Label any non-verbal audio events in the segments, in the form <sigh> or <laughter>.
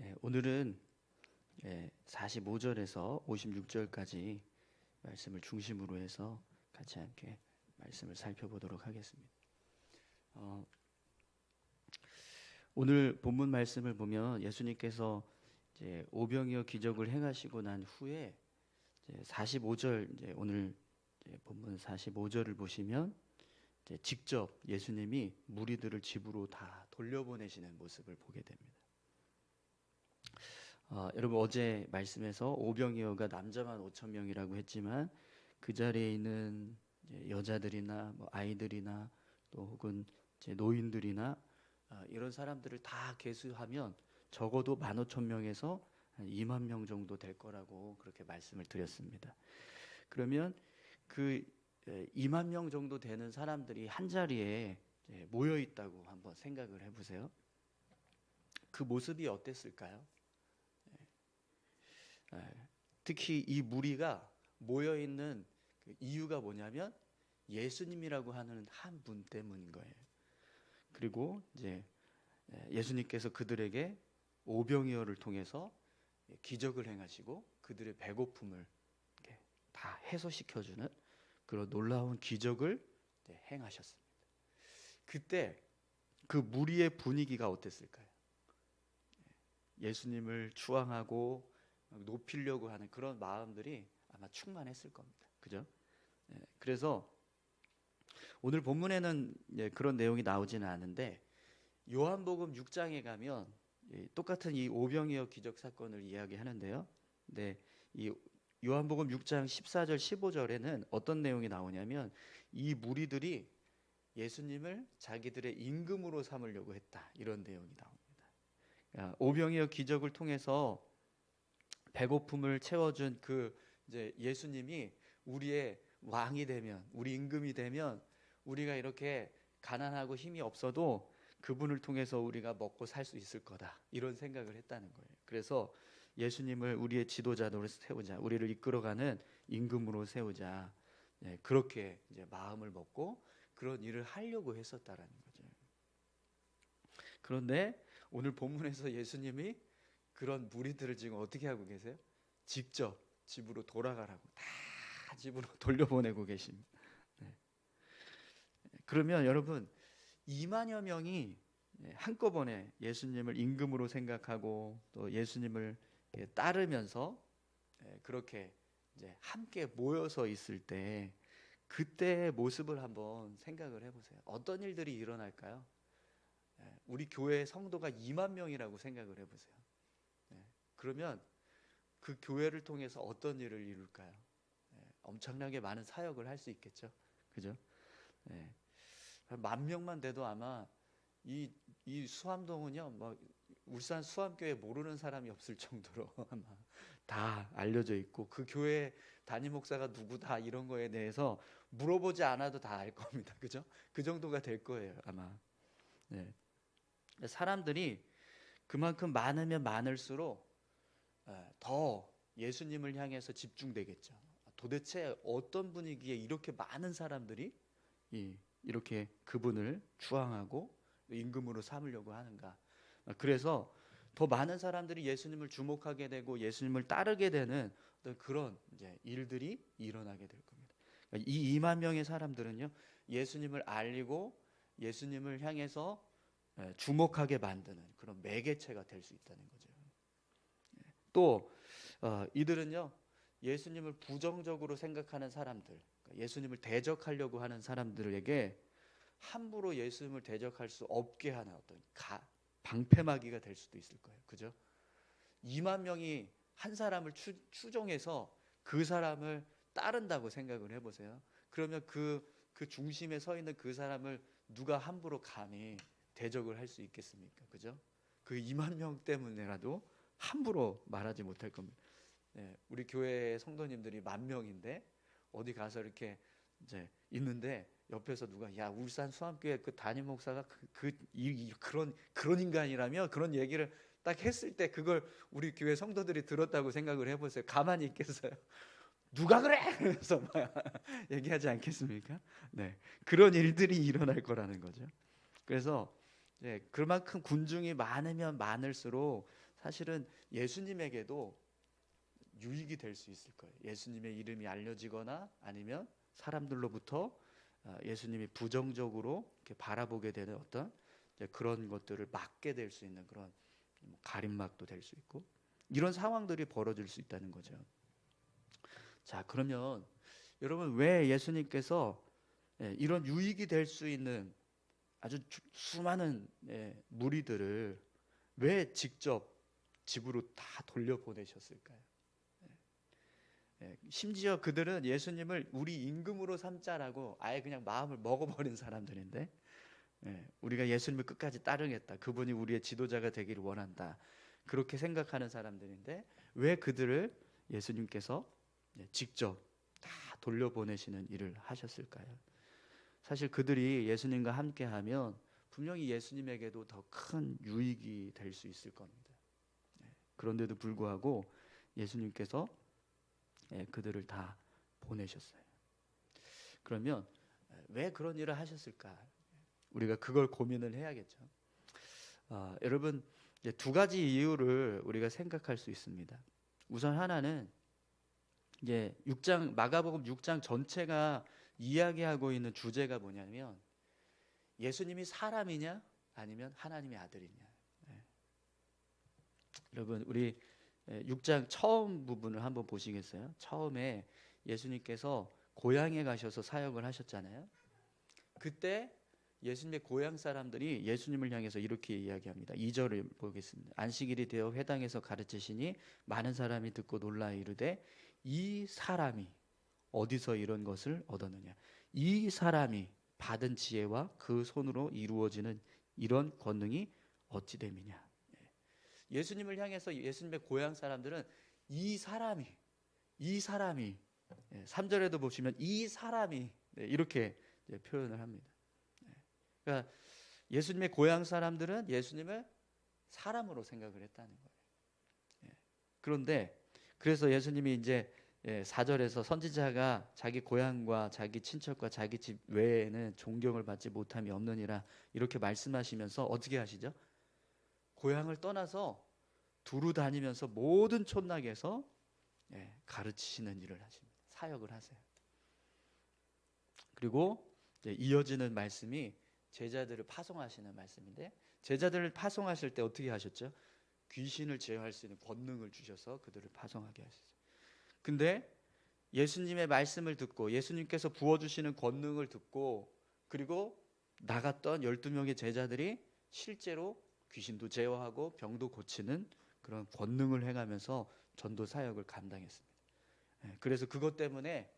예, 오늘은 예, 45절에서 56절까지 말씀을 중심으로 해서 같이 함께 말씀을 살펴보도록 하겠습니다. 어, 오늘 본문 말씀을 보면 예수님께서 이제 오병이어 기적을 행하시고 난 후에 이제 45절 이제 오늘 이제 본문 45절을 보시면 직접 예수님이 무리들을 집으로 다 돌려보내시는 모습을 보게 됩니다. 어, 여러분 어제 말씀에서 오병이어가 남자만 5천 명이라고 했지만 그 자리에 있는 여자들이나 뭐 아이들이나 또 혹은 노인들이나 어, 이런 사람들을 다 계수하면 적어도 15,000명에서 한 2만 명 정도 될 거라고 그렇게 말씀을 드렸습니다. 그러면 그 2만 명 정도 되는 사람들이 한 자리에 모여 있다고 한번 생각을 해보세요. 그 모습이 어땠을까요? 특히 이 무리가 모여 있는 그 이유가 뭐냐면 예수님이라고 하는 한 분 때문인 거예요. 그리고 이제 예수님께서 그들에게 오병이어를 통해서 기적을 행하시고 그들의 배고픔을 다 해소시켜주는 그런 놀라운 기적을 행하셨습니다. 그때 그 무리의 분위기가 어땠을까요? 예수님을 추앙하고 높이려고 하는 그런 마음들이 아마 충만했을 겁니다. 그죠? 그래서 오늘 본문에는 그런 내용이 나오지는 않은데 요한복음 6장에 가면 똑같은 이 오병이어 기적 사건을 이야기하는데요. 네, 이 요한복음 6장 14절 15절에는 어떤 내용이 나오냐면 이 무리들이 예수님을 자기들의 임금으로 삼으려고 했다 이런 내용이 나옵니다. 오병이어 기적을 통해서 배고픔을 채워준 그 이제 예수님이 우리의 왕이 되면 우리 임금이 되면 우리가 이렇게 가난하고 힘이 없어도 그분을 통해서 우리가 먹고 살 수 있을 거다 이런 생각을 했다는 거예요. 그래서 예수님을 우리의 지도자로 세우자, 우리를 이끌어가는 임금으로 세우자. 네, 그렇게 이제 마음을 먹고 그런 일을 하려고 했었다라는 거죠. 그런데 오늘 본문에서 예수님이 그런 무리들을 지금 어떻게 하고 계세요? 직접 집으로 돌아가라고 다 집으로 <laughs> 돌려보내고 계십니다. 네. 그러면 여러분 2만여 명이 한꺼번에 예수님을 임금으로 생각하고 또 예수님을 따르면서 그렇게 이제 함께 모여서 있을 때 그때의 모습을 한번 생각을 해보세요. 어떤 일들이 일어날까요? 우리 교회 성도가 2만 명이라고 생각을 해보세요. 그러면 그 교회를 통해서 어떤 일을 이룰까요? 엄청나게 많은 사역을 할 수 있겠죠. 그죠? 만 명만 돼도 아마 이, 이 수암동은요, 뭐 울산 수암교회 모르는 사람이 없을 정도로 <laughs> 아마 다 알려져 있고 그 교회 담임 목사가 누구다 이런 거에 대해서 물어보지 않아도 다 알 겁니다. <laughs> 그죠? 그 정도가 될 거예요, 아마. 네. 사람들이 그만큼 많으면 많을수록 더 예수님을 향해서 집중되겠죠. 도대체 어떤 분위기에 이렇게 많은 사람들이 이렇게 그분을 추앙하고 임금으로 삼으려고 하는가? 그래서 더 많은 사람들이 예수님을 주목하게 되고 예수님을 따르게 되는 그런 일들이 일어나게 될 겁니다. 그러니까 이 2만 명의 사람들은요 예수님을 알리고 예수님을 향해서 주목하게 만드는 그런 매개체가 될 수 있다는 거죠. 또 어, 이들은요 예수님을 부정적으로 생각하는 사람들, 그러니까 예수님을 대적하려고 하는 사람들에게 함부로 예수님을 대적할 수 없게 하는 어떤 가, 방패막이가 될 수도 있을 거예요. 그죠? 2만 명이 한 사람을 추, 추종해서 그 사람을 따른다고 생각을 해보세요. 그러면 그, 그 중심에 서 있는 그 사람을 누가 함부로 감히 대적을 할 수 있겠습니까? 그죠? 그 2만 명 때문에라도 함부로 말하지 못할 겁니다. 네, 우리 교회 성도님들이 만 명인데 어디 가서 이렇게 이제 있는데 옆에서 누가 야 울산 수암교회 그 담임 목사가 그, 그 이, 그런 그런 인간이라며 그런 얘기를 딱 했을 때 그걸 우리 교회 성도들이 들었다고 생각을 해보세요. 가만히 있겠어요? <laughs> 누가 그래? 그래서 막 <laughs> 얘기하지 않겠습니까? 네 그런 일들이 일어날 거라는 거죠. 그래서 네, 그만큼 군중이 많으면 많을수록 사실은 예수님에게도 유익이 될 수 있을 거예요. 예수님의 이름이 알려지거나 아니면 사람들로부터 어, 예수님이 부정적으로 이렇게 바라보게 되는 어떤 그런 것들을 막게 될 수 있는 그런 뭐 가림막도 될 수 있고 이런 상황들이 벌어질 수 있다는 거죠. 자 그러면 여러분 왜 예수님께서 예, 이런 유익이 될 수 있는 아주 주- 수많은 예, 무리들을 왜 직접 집으로 다 돌려보내셨을까요? 예, 예, 심지어 그들은 예수님을 우리 임금으로 삼자라고 아예 그냥 마음을 먹어버린 사람들인데 예, 우리가 예수님을 끝까지 따르겠다. 그분이 우리의 지도자가 되기를 원한다. 그렇게 생각하는 사람들인데 왜 그들을 예수님께서 예, 직접 다 돌려보내시는 일을 하셨을까요? 사실 그들이 예수님과 함께하면 분명히 예수님에게도 더 큰 유익이 될 수 있을 겁니다. 예, 그런데도 불구하고 예수님께서 예, 그들을 다 보내셨어요. 그러면 예, 왜 그런 일을 하셨을까? 우리가 그걸 고민을 해야겠죠. 아, 여러분 두 가지 이유를 우리가 생각할 수 있습니다. 우선 하나는 이제 6장 마가복음 6장 전체가 이야기하고 있는 주제가 뭐냐면 예수님이 사람이냐 아니면 하나님의 아들이냐. 예. 여러분 우리 6장 처음 부분을 한번 보시겠어요? 처음에 예수님께서 고향에 가셔서 사역을 하셨잖아요. 그때 예수님의 고향 사람들이 예수님을 향해서 이렇게 이야기합니다. 2절을 보겠습니다. 안식일이 되어 회당에서 가르치시니 많은 사람이 듣고 놀라 이르되 이 사람이 어디서 이런 것을 얻었느냐? 이 사람이 받은 지혜와 그 손으로 이루어지는 이런 권능이 어찌 됨이냐? 예. 예수님을 향해서 예수님의 고향 사람들은 이 사람이 이 사람이 3절에도 보시면 이 사람이 네, 이렇게 표현을 합니다. 예. 그러니까 예수님의 고향 사람들은 예수님을 사람으로 생각을 했다는 거예요. 예. 그런데 그래서 예수님이 이제 예, 4절에서 선지자가 자기 고향과 자기 친척과 자기 집 외에는 존경을 받지 못함이 없느니라 이렇게 말씀하시면서 어떻게 하시죠? 고향을 떠나서 두루 다니면서 모든 촌락에서 예, 가르치시는 일을 하십니다. 사역을 하세요. 그리고 이어지는 말씀이 제자들을 파송하시는 말씀인데 제자들을 파송하실 때 어떻게 하셨죠? 귀신을 제어할 수 있는 권능을 주셔서 그들을 파송하게 하셨어요. 근데 예수님의 말씀을 듣고 예수님께서 부어 주시는 권능을 듣고 그리고 나갔던 12명의 제자들이 실제로 귀신도 제어하고 병도 고치는 그런 권능을 행하면서 전도 사역을 감당했습니다. 예, 그래서 그것 때문에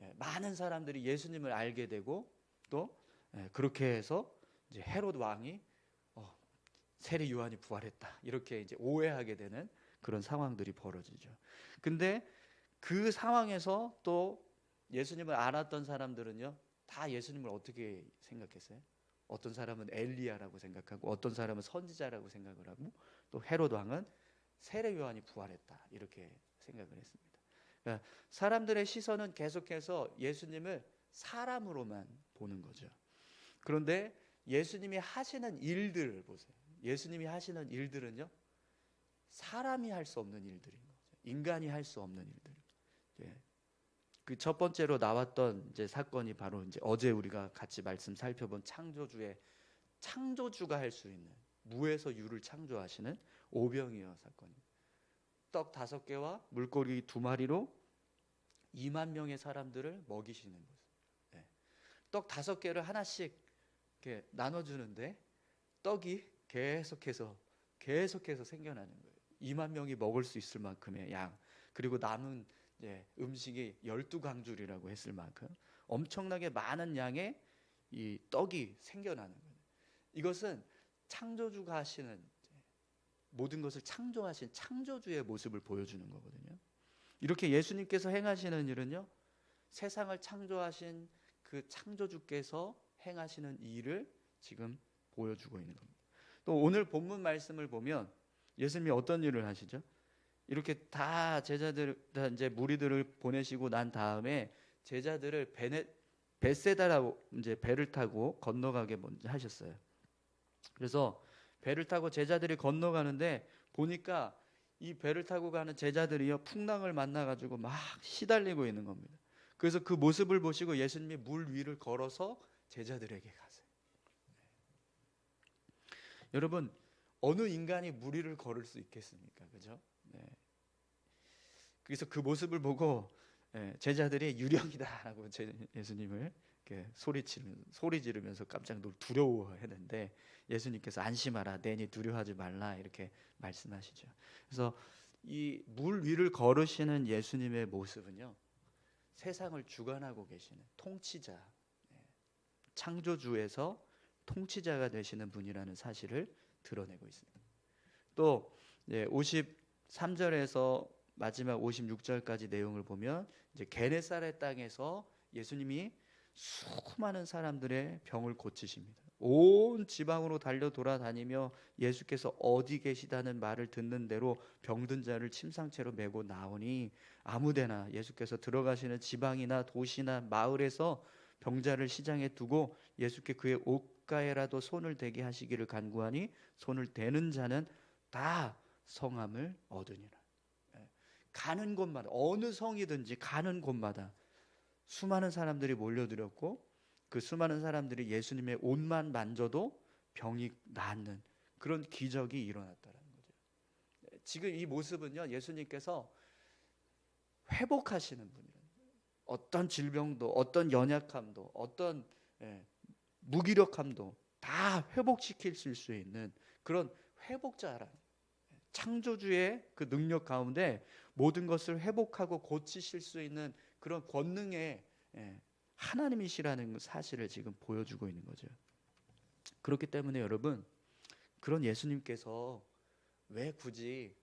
예, 많은 사람들이 예수님을 알게 되고 또 예, 그렇게 해서 이제 헤롯 왕이 어, 세례 요한이 부활했다 이렇게 이제 오해하게 되는 그런 상황들이 벌어지죠. 근데 그 상황에서 또 예수님을 알았던 사람들은요 다 예수님을 어떻게 생각했어요? 어떤 사람은 엘리야라고 생각하고 어떤 사람은 선지자라고 생각을 하고 또 헤롯 왕은 세례 요한이 부활했다 이렇게 생각을 했습니다. 그러니까 사람들의 시선은 계속해서 예수님을 사람으로만 보는 거죠. 그런데 예수님이 하시는 일들을 보세요. 예수님이 하시는 일들은요 사람이 할 수 없는 일들인 거죠. 인간이 할 수 없는 일들. 예. 그첫 번째로 나왔던 이제 사건이 바로 이제 어제 우리가 같이 말씀 살펴본 창조주의 창조주가 할 수 있는 무에서 유를 창조하시는 오병이어 사건입니다. 떡 다섯 개와 물고기 두 마리로 2만 명의 사람들을 먹이시는 거죠. 예. 떡 다섯 개를 하나씩 이렇게 나눠주는데 떡이 계속해서 계속해서 생겨나는 거예요. 2만 명이 먹을 수 있을 만큼의 양 그리고 남은 예, 음식이 열두 강줄이라고 했을 만큼 엄청나게 많은 양의 이 떡이 생겨나는 거예요. 이것은 창조주가 하시는 모든 것을 창조하신 창조주의 모습을 보여주는 거거든요. 이렇게 예수님께서 행하시는 일은요, 세상을 창조하신 그 창조주께서 행하시는 일을 지금 보여주고 있는 겁니다. 또 오늘 본문 말씀을 보면 예수님이 어떤 일을 하시죠? 이렇게 다 제자들 다 이제 무리들을 보내시고 난 다음에 제자들을 베네 베세다라고 이제 배를 타고 건너가게 먼저 하셨어요. 그래서 배를 타고 제자들이 건너가는데 보니까 이 배를 타고 가는 제자들이요 풍랑을 만나 가지고 막 시달리고 있는 겁니다. 그래서 그 모습을 보시고 예수님이 물 위를 걸어서 제자들에게 가세요. 네. 여러분 어느 인간이 물 위를 걸을 수 있겠습니까? 그죠? 네. 그래서 그 모습을 보고 예, 제자들이 유령이다라고 예수님을 소리 지르 소리 지르면서 깜짝 놀 두려워했는데 예수님께서 안심하라 내니 두려워하지 말라 이렇게 말씀하시죠. 그래서 이 물 위를 걸으시는 예수님의 모습은요 세상을 주관하고 계시는 통치자 예, 창조주에서 통치자가 되시는 분이라는 사실을 드러내고 있습니다. 또 53절에서 마지막 56절까지 내용을 보면 이제 게네사렛 땅에서 예수님이 수많은 사람들의 병을 고치십니다. 온 지방으로 달려 돌아다니며 예수께서 어디 계시다는 말을 듣는 대로 병든 자를 침상채로 메고 나오니 아무데나 예수께서 들어가시는 지방이나 도시나 마을에서 병자를 시장에 두고 예수께 그의 옷가에라도 손을 대게 하시기를 간구하니 손을 대는 자는 다 성함을 얻으니라. 예. 가는 곳마다 어느 성이든지 가는 곳마다 수많은 사람들이 몰려들었고 그 수많은 사람들이 예수님의 옷만 만져도 병이 낫는 그런 기적이 일어났다는 거죠. 지금 이 모습은요 예수님께서 회복하시는 분이에요. 어떤 질병도 어떤 연약함도 어떤 예, 무기력함도 다 회복시킬 수 있는 그런 회복자라 창조주의 그 능력 가운데 모든 것을 회복하고 고치실 수 있는 그런 권능의 예, 하나님이시라는 사실을 지금 보여주고 있는 거죠. 그렇기 때문에 여러분 그런 예수님께서 왜 굳이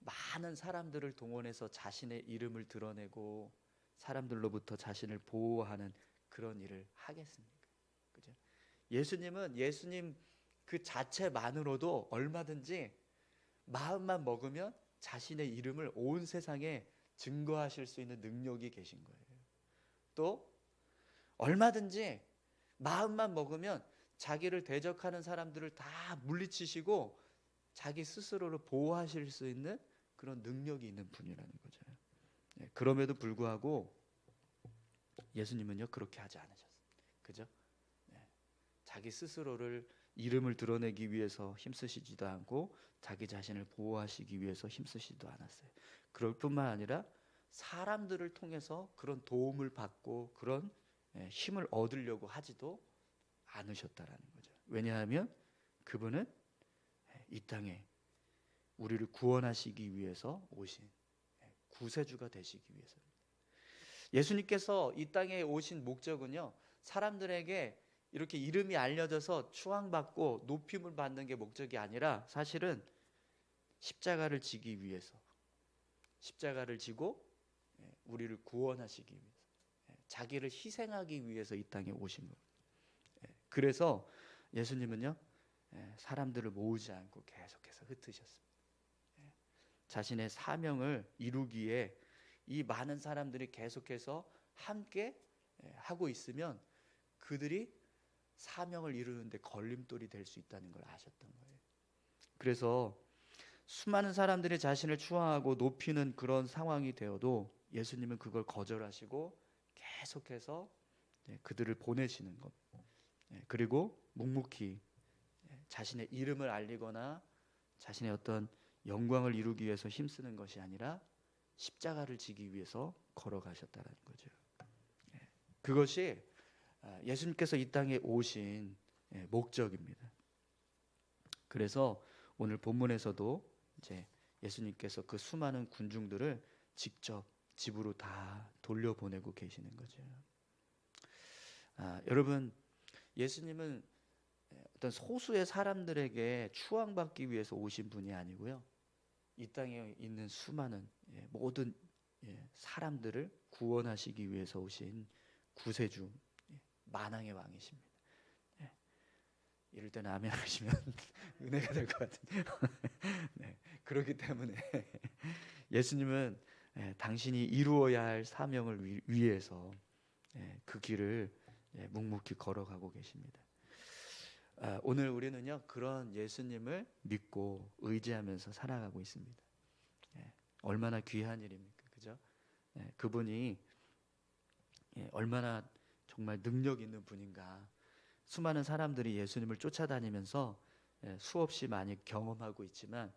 많은 사람들을 동원해서 자신의 이름을 드러내고 사람들로부터 자신을 보호하는 그런 일을 하겠습니까? 그죠? 예수님은 예수님 그 자체만으로도 얼마든지 마음만 먹으면 자신의 이름을 온 세상에 증거하실 수 있는 능력이 계신 거예요. 또 얼마든지 마음만 먹으면 자기를 대적하는 사람들을 다 물리치시고 자기 스스로를 보호하실 수 있는 그런 능력이 있는 분이라는 거죠. 네, 그럼에도 불구하고 예수님은요 그렇게 하지 않으셨어요. 그죠? 네, 자기 스스로를 이름을 드러내기 위해서 힘쓰시지도 않고 자기 자신을 보호하시기 위해서 힘쓰시지도 않았어요. 그럴 뿐만 아니라 사람들을 통해서 그런 도움을 받고 그런 예, 힘을 얻으려고 하지도 않으셨다라는 거죠. 왜냐하면 그분은 예, 이 땅에 우리를 구원하시기 위해서 오신 예, 구세주가 되시기 위해서입니다. 예수님께서 이 땅에 오신 목적은요, 사람들에게 이렇게 이름이 알려져서 추앙받고 높임을 받는 게 목적이 아니라 사실은 십자가를 지기 위해서 십자가를 지고 예, 우리를 구원하시기 위해서 예, 자기를 희생하기 위해서 이 땅에 오신 겁니다. 예, 그래서 예수님은요 사람들을 모으지 않고 계속해서 흩으셨습니다. 자신의 사명을 이루기에 이 많은 사람들이 계속해서 함께 하고 있으면 그들이 사명을 이루는데 걸림돌이 될 수 있다는 걸 아셨던 거예요. 그래서 수많은 사람들이 자신을 추앙하고 높이는 그런 상황이 되어도 예수님은 그걸 거절하시고 계속해서 네, 그들을 보내시는 것. 네, 그리고 묵묵히 네, 자신의 이름을 알리거나 자신의 어떤 영광을 이루기 위해서 힘쓰는 것이 아니라 십자가를 지기 위해서 걸어가셨다는 거죠. 그것이 아, 예수님께서 이 땅에 오신 목적입니다. 그래서 오늘 본문에서도 이제 예수님께서 그 수많은 군중들을 직접 집으로 다 돌려보내고 계시는 거죠. 아, 여러분, 예수님은 어떤 소수의 사람들에게 추앙받기 위해서 오신 분이 아니고요. 이 땅에 있는 수많은 예, 모든 예, 사람들을 구원하시기 위해서 오신 구세주, 예, 만왕의 왕이십니다. 이럴 때는 아멘 하시면 <laughs> 은혜가 될 것 같은데. <laughs> 네, 그렇기 때문에 <laughs> 예수님은 예, 당신이 이루어야 할 사명을 위, 위해서 예, 그 길을 예, 묵묵히 걸어가고 계십니다. 아, 오늘 우리는요 그런 예수님을 믿고 의지하면서 살아가고 있습니다. 예, 얼마나 귀한 일입니까, 그죠? 예, 그분이 예, 얼마나 정말 능력 있는 분인가. 수많은 사람들이 예수님을 쫓아다니면서 예, 수없이 많이 경험하고 있지만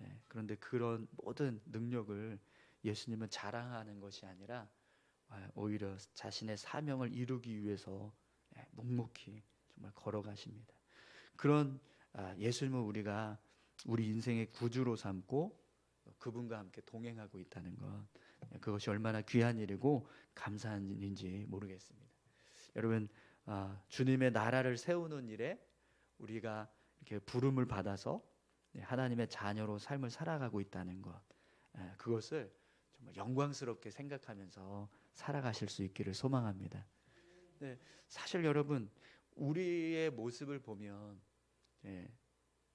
예, 그런데 그런 모든 능력을 예수님은 자랑하는 것이 아니라 아, 오히려 자신의 사명을 이루기 위해서 예, 묵묵히 정말 걸어가십니다. 그런 아, 예수님을 우리가 우리 인생의 구주로 삼고 그분과 함께 동행하고 있다는 것 예, 그것이 얼마나 귀한 일이고 감사한 일인지 모르겠습니다. 여러분 아, 주님의 나라를 세우는 일에 우리가 이렇게 부름을 받아서 예, 하나님의 자녀로 삶을 살아가고 있다는 것 예, 그것을 정말 영광스럽게 생각하면서 살아가실 수 있기를 소망합니다. 네, 사실 여러분 우리의 모습을 보면 예,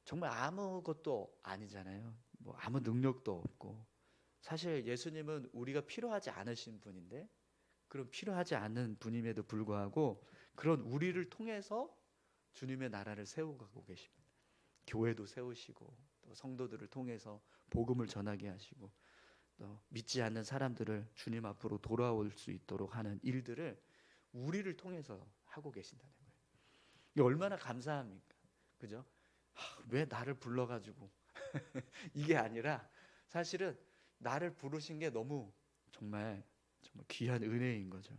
정말 아무것도 아니잖아요. 뭐 아무 능력도 없고 사실 예수님은 우리가 필요하지 않으신 분인데 그런 필요하지 않는 분임에도 불구하고 그런 우리를 통해서 주님의 나라를 세우고 계십니다. 교회도 세우시고 또 성도들을 통해서 복음을 전하게 하시고 또 믿지 않는 사람들을 주님 앞으로 돌아올 수 있도록 하는 일들을 우리를 통해서 하고 계신다는 거예요. 이게 얼마나 감사합니까? 그죠? 하, 왜 나를 불러가지고 <laughs> 이게 아니라 사실은 나를 부르신 게 너무 정말 정말 귀한 은혜인 거죠.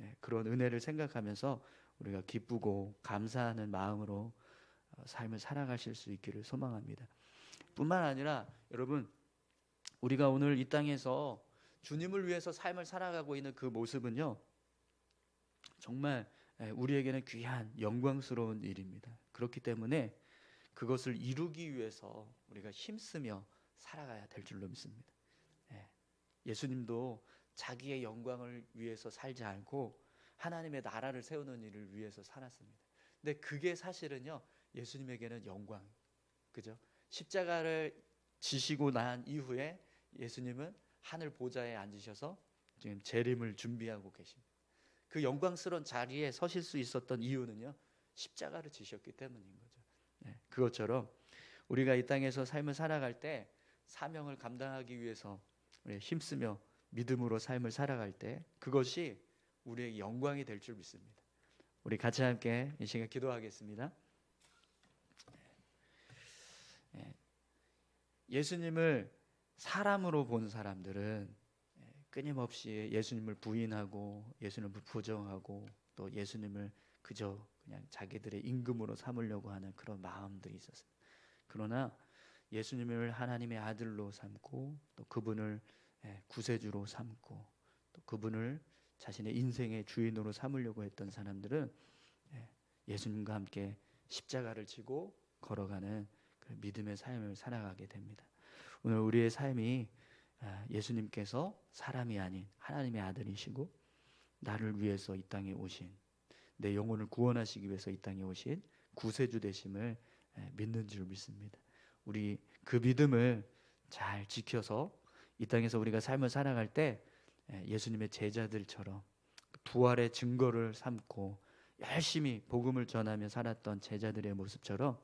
예, 그런 은혜를 생각하면서 우리가 기쁘고 감사하는 마음으로 어, 삶을 살아가실 수 있기를 소망합니다. 뿐만 아니라 여러분 우리가 오늘 이 땅에서 주님을 위해서 삶을 살아가고 있는 그 모습은요 정말 예, 우리에게는 귀한 영광스러운 일입니다. 그렇기 때문에 그것을 이루기 위해서 우리가 힘쓰며 살아가야 될 줄로 믿습니다. 예, 예수님도 자기의 영광을 위해서 살지 않고 하나님의 나라를 세우는 일을 위해서 살았습니다. 근데 그게 사실은요 예수님에게는 영광, 그죠? 십자가를 지시고 난 이후에 예수님은 하늘 보좌에 앉으셔서 지금 재림을 준비하고 계십니다. 그 영광스러운 자리에 서실 수 있었던 이유는요 십자가를 지셨기 때문인 거죠. 네, 그것처럼 우리가 이 땅에서 삶을 살아갈 때 사명을 감당하기 위해서 힘쓰며 믿음으로 삶을 살아갈 때 그것이 우리의 영광이 될 줄 믿습니다. 우리 같이 함께 이 시간 기도하겠습니다. 예, 예수님을 사람으로 본 사람들은 예, 끊임없이 예수님을 부인하고 예수님을 부정하고 또 예수님을 그저 그냥 자기들의 임금으로 삼으려고 하는 그런 마음들이 있었습니다. 그러나 예수님을 하나님의 아들로 삼고 또 그분을 예, 구세주로 삼고 또 그분을 자신의 인생의 주인으로 삼으려고 했던 사람들은 예, 예수님과 함께 십자가를 지고 걸어가는 그 믿음의 삶을 살아가게 됩니다. 오늘 우리의 삶이 아, 예수님께서 사람이 아닌 하나님의 아들이시고 나를 위해서 이 땅에 오신 내 영혼을 구원하시기 위해서 이 땅에 오신 구세주 되심을 예, 믿는 줄 믿습니다. 우리 그 믿음을 잘 지켜서 이 땅에서 우리가 삶을 살아갈 때 예, 예수님의 제자들처럼 부활의 증거를 삼고 열심히 복음을 전하며 살았던 제자들의 모습처럼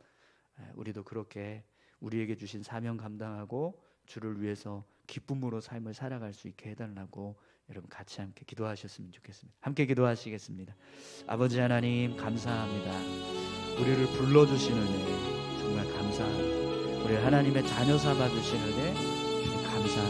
예, 우리도 그렇게 우리에게 주신 사명 감당하고 주를 위해서 기쁨으로 삶을 살아갈 수 있게 해달라고 여러분 같이 함께 기도하셨으면 좋겠습니다. 함께 기도하시겠습니다. 아버지 하나님 감사합니다. 우리를 불러주시는 은혜 정말 감사합니다. 우리 하나님의 자녀 삼아 주시는 은혜 감사합니다.